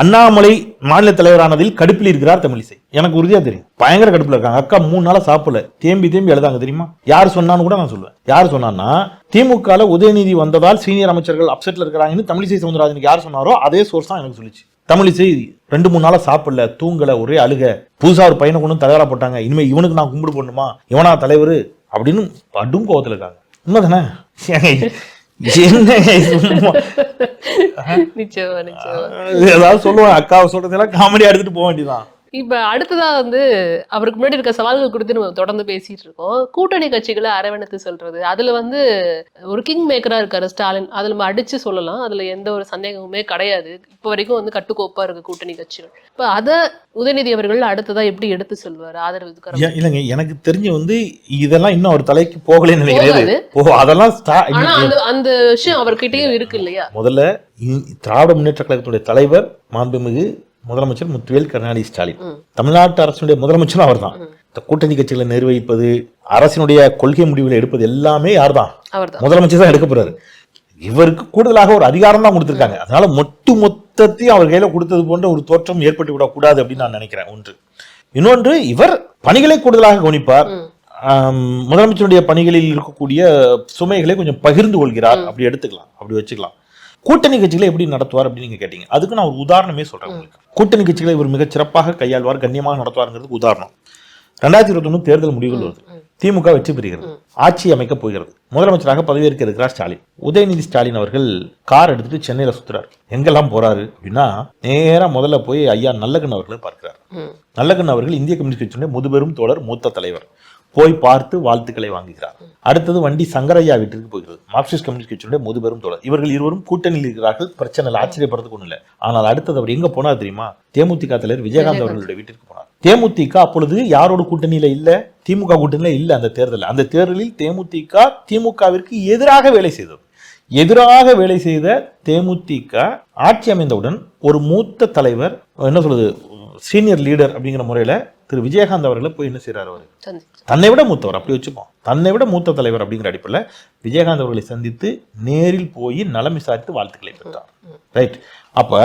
அண்ணாமலை மாநில தலைவரானதில் கடுப்பில் இருக்கிறார் தமிழிசை. எனக்கு உறுதியா தெரியும். பயங்கர கடுப்புல இருக்காங்க. அக்கா மூணு நாளா சாப்பிடல. தேம்பி தேம்பி எழுதாங்க தெரியுமா? யார் சொன்னான்னு கூட நான் சொல்லுவேன். யார் சொன்னான்னா திமுக உதயநிதி வந்ததால் சீனியர் அமைச்சர்கள் அப்செட்ல இருக்கிறாங்கன்னு தமிழிசை சவுந்தரராஜனுக்கு யார் சொன்னாரோ அதே சோர்ஸ் தான் எனக்கு சொல்லிச்சு. தமிழிசை ரெண்டு மூணு நாளா சாப்பிடல தூங்கல ஒரே அழுக. புதுசா ஒரு பையனை கொண்டு தலைவரா போட்டாங்க. இனிமே இவனுக்கு நான் கும்பிடு போடணுமா? இவனா தலைவர்? அப்படின்னு கடும் கோவத்துல இருக்காங்க. உண்மைதானே? ஏதாவது சொல்லுவாங்க அக்காவை சொல்றதெல்லாம் காமெடியா எடுத்துட்டு போக வேண்டியதான் இப்ப அடுத்ததா வந்து அவருக்கு முன்னாடி இருக்க சவால்கள் குறித்து நம்ம தொடர்ந்து பேசிட்டு இருக்கோம். கூட்டணி கட்சிகளை அரவணைத்து சொல்றது. அதுல வந்து ஒரு கிங் மேக்கரா இருக்காரு ஸ்டாலின். அதுல நம்ம அடிச்சு சொல்லலாம். அதுல எந்த ஒரு சந்தேகமுமே கிடையாது. இப்ப வரைக்கும் வந்து கட்டுக்கோப்பா இருக்கு கூட்டணி கட்சிகள். இப்ப அத உதயநிதி அவர்கள் அடுத்ததா எப்படி எடுத்து சொல்வாரு? ஆதரவு இல்லைங்க. எனக்கு தெரிஞ்சு வந்து இதெல்லாம் இன்னும் ஒரு தலைக்கு போகலன்னு. நினைக்கிறது அதெல்லாம் அந்த விஷயம் அவர்கிட்டயும் இருக்கு இல்லையா? முதல்ல திராவிட முன்னேற்ற கழகத்துடைய தலைவர் மாண்புமிகு முதலமைச்சர் முத்துவேல் கருணாநிதி ஸ்டாலின். தமிழ்நாட்டு அரசுடைய முதலமைச்சரும் அவர்தான். இந்த கூட்டணி கட்சிகளை நிர்வகிப்பது அரசினுடைய கொள்கை முடிவுகளை எடுப்பது எல்லாமே யார்தான்? அவர்தான். முதலமைச்சர் தான் எடுக்க போறாரு. இவருக்கு கூடுதலாக ஒரு அதிகாரம் தான் கொடுத்திருக்காங்க. அதனால மொட்டு மொத்தத்தையும் அவர் கையில கொடுத்தது போன்ற ஒரு தோற்றம் ஏற்பட்டு விடக்கூடாது அப்படின்னு நான் நினைக்கிறேன் ஒன்று. இன்னொன்று இவர் பணிகளை கூடுதலாக கவனிப்பார். முதலமைச்சருடைய பணிகளில் இருக்கக்கூடிய சுமைகளை கொஞ்சம் பகிர்ந்து கொள்கிறார். அப்படி எடுத்துக்கலாம். அப்படி வச்சுக்கலாம். கூட்டணி கட்சிகளை எப்படி நடத்துவார் அப்படின்னு நீங்க கேட்டீங்க. அதுக்கு நான் ஒரு உதாரணமே சொல்றேன் உங்களுக்கு. கூட்டணி கட்சிகளை இவர் மிகச் சிறப்பாக கையாள்வார் கண்ணியமாக நடத்துவாருங்கிறதுக்கு உதாரணம். ரெண்டாயிரத்தி இருபத்தொன்னு தேர்தல் முடிவுகள் வருது. திமுக வெற்றி பெறுகிறது. ஆட்சி அமைக்க போகிறது. முதலமைச்சராக பதவியேற்க இருக்கிறார் ஸ்டாலின். உதயநிதி ஸ்டாலின் அவர்கள் கார் எடுத்துட்டு சென்னையில சுத்துறாரு. எங்கெல்லாம் போறாரு அப்படின்னா நேரா முதல்ல போய் ஐயா நல்லகன் அவர்களை பார்க்கிறார். ம். நல்லகன் அவர்கள் இந்திய கம்யூனிஸ்ட் கட்சியினுடைய முதுபெரும் தோழர் மூத்த தலைவர். போய் பார்த்து வாழ்த்துக்களை வாங்குகிறார். அடுத்தது வண்டி சங்கரையா வீட்டிற்கு போகிறது. மார்க்சிஸ்ட் கம்யூனிஸ்ட் கட்சியுடைய முதுபெரும் தோழர். இவர்கள் இருவரும் கூட்டணியில் இருக்கிறார்கள். பிரச்சனை இல்லை ஆச்சரியப்படுறதுக்கு ஒன்றும் இல்லை. ஆனால் அடுத்தது அவர் எங்க போனார் தெரியுமா? தேமுதிக தலைவர் விஜயகாந்த் அவர்களுடைய வீட்டிற்கு போனார். தேமுதிக அப்பொழுது யாரோட கூட்டணியில இல்ல? திமுக கூட்டணியில இல்ல அந்த தேர்தலில். அந்த தேர்தலில் தேமுதிக திமுகவிற்கு எதிராக வேலை செய்தது எதிராக வேலை செய்த தேமுதிக ஆட்சி அமைந்தவுடன் ஒரு மூத்த தலைவர் என்ன சொல்றது சீனியர் லீடர் அப்படிங்கிற முறையில திரு விஜயகாந்த் அவர்களை போய் என்ன செய்றாரு அவர்? தன்னை விட மூத்தவர் அப்படி வச்சுப்போம். தன்னை விட மூத்த தலைவர் அப்படிங்கிற அடிப்படையில் விஜயகாந்த் அவர்களை சந்தித்து நேரில் போய் நலம் விசாரித்து வாழ்த்துக்களை பெற்றார். ரைட் அப்ப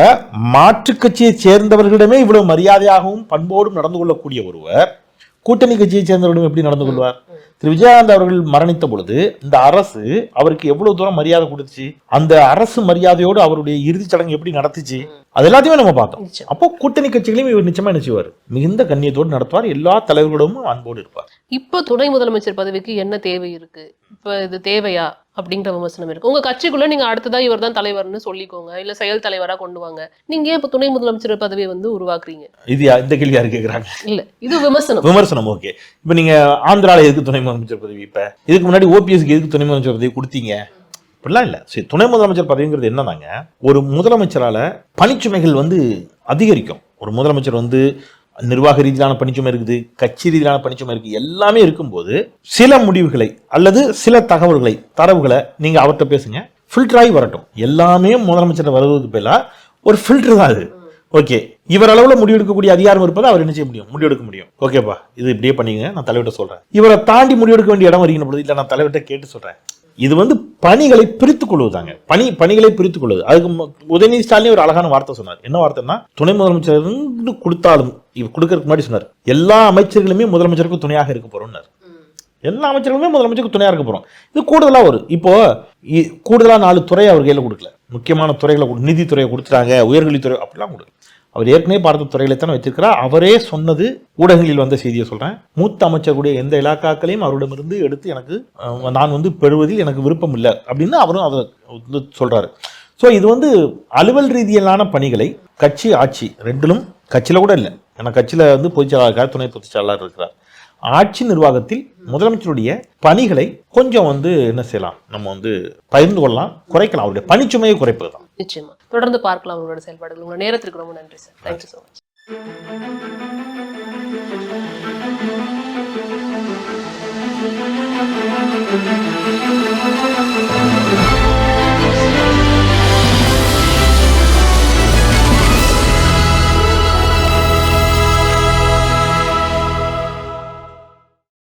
மாற்றுக் கட்சியை சேர்ந்தவர்களிடமே இவ்வளவு மரியாதையாகவும் பண்போடும் நடந்து கொள்ளக்கூடிய ஒருவர் கூட்டணி கட்சியை சேர்ந்தவர்களிடம் எப்படி நடந்து கொள்வார்? திரு விஜயகாந்த் அவர்கள் மரணித்த பொழுது இந்த அரசு அவருக்கு எவ்வளவு தூரம் மரியாதை கொடுத்துச்சு? அந்த அரசு மரியாதையோடு அவருடைய இறுதிச் சடங்கு எப்படி நடத்துச்சு? அது எல்லாத்தையுமே நம்ம பார்த்தோம். அப்போ கூட்டணி கட்சிகளையும் இவர் நிச்சயமா என்ன செய்வார் மிகுந்த கண்ணியத்தோடு நடத்துவார். எல்லா தலைவர்களிடமும் அன்போடு இருப்பார். இப்போ துணை முதலமைச்சர் பதவிக்கு என்ன தேவை இருக்கு? இப்போ இது தேவையா? அப்படிங்கிற விமர்சனம் இருக்கு. உங்க கட்சிக்குள்ள நீங்க அடுத்ததா இவர் தான் தலைவர்னு சொல்லிக்கோங்க. இல்ல செயல் தலைவரா கொண்டு வாங்க. நீங்க ஏன் இப்போ துணை முதலமைச்சர் பதவியை வந்து உருவாக்குறீங்க? இது இந்த கேள்வி யாரு கேக்குறாங்க? இல்ல இது விமர்சனம். விமர்சனம் ஓகே இப்போ நீங்க ஆந்திரால எதுக்கு துணை முதலமைச்சர் பதவி இப்போ. இதுக்கு முன்னாடி ஓபிஎஸ்க்கு எதுக்கு துணை முதலமைச்சர் பதவி கொடுத்தீங்க? அப்படிலாம் இல்லை. சரி துணை முதலமைச்சர் பதவிங்கிறது என்னன்னாங்க ஒரு முதலமைச்சரால பணிச்சுமைகள் வந்து அதிகரிக்கும். ஒரு முதலமைச்சர் வந்து நிர்வாக ரீதியிலான பணிச்சுமை இருக்குது கட்சி ரீதியிலான பணிச்சுமை இருக்குது எல்லாமே இருக்கும்போது சில முடிவுகளை அல்லது சில தகவல்களை தரவுகளை நீங்கள் அவர்கிட்ட பேசுங்க. ஃபில்டர் ஆகி வரட்டும். எல்லாமே முதலமைச்சர் வருவதுக்கு பதிலா ஒரு ஃபில்டர் தான் அது. ஓகே இவர் அளவில் முடிவெடுக்கக்கூடிய அதிகாரம் இருப்பதை அவர் என்ன செய்ய முடியும்? முடிவெடுக்க முடியும். ஓகேப்பா இது இப்படியே பண்ணிக்கங்க. நான் தலைவர்கிட்ட சொல்கிறேன் இவரை தாண்டி முடிவெடுக்க வேண்டிய இடம் வருகின்ற பொழுது இல்லை நான் தலைவர்கிட்ட கேட்டு சொல்கிறேன் இது வந்து பணிகளை பிரித்துக் கொள்வதாங்க பணி பணிகளை பிரித்துக் கொள்வது. அதுக்கு மு- உதயநிதி ஸ்டாலின் ஒரு அழகான வார்த்தை சொன்னார். என்ன வார்த்தைன்னா துணை முதலமைச்சர் கொடுத்தாலும் இவர் கொடுக்கறதுக்கு முன்னாடி சொன்னார் எல்லா அமைச்சர்களுமே முதலமைச்சருக்கு துணையாக இருக்க போறோம்னார். எல்லா அமைச்சர்களுமே முதலமைச்சருக்கு துணையாக இருக்க போகிறோம் இது கூடுதலாக ஒரு இப்போது இ- நாலு துறை அவர் கையில் கொடுக்கல. முக்கியமான துறைகளை நிதித்துறையை கொடுத்துட்டாங்க உயர்கல்வித்துறை அப்படிலாம் கொடுக்கல. அவர் ஏற்கனவே பார்த்த துறைகளை தானே வச்சிருக்கிறார். அவரே சொன்னது ஊடகங்களில் வந்த செய்தியை சொல்கிறேன் மூத்த அமைச்சருடைய எந்த இலாக்காக்களையும் அவரிடமிருந்து எடுத்து எனக்கு நான் வந்து பெறுவதில் எனக்கு விருப்பம் இல்லை அப்படின்னு அவரும் அதை வந்து சொல்கிறாரு ஸோ இது வந்து அலுவல் ரீதியிலான பணிகளை கட்சி ஆட்சி ரெண்டிலும் கட்சியில் கூட இல்லை. ஏன்னா கட்சியில் வந்து பொதுச்செயலாளர் துணை பொதுச்செயலாளர் இருக்கிறார். ஆட்சி நிர்வாகத்தில் முதலமைச்சருடைய பணிகளை கொஞ்சம் வந்து என்ன செய்யலாம்? நம்ம வந்து பகிர்ந்து கொள்ளலாம் குறைக்கலாம். அவருடைய பணிச்சுமையை குறைப்பது தான் நிச்சயமா. தொடர்ந்து பார்க்கலாம் உங்களோட செயல்பாடுகள். உங்களோட நேரத்திற்கு ரொம்ப நன்றி sir. Thank you so much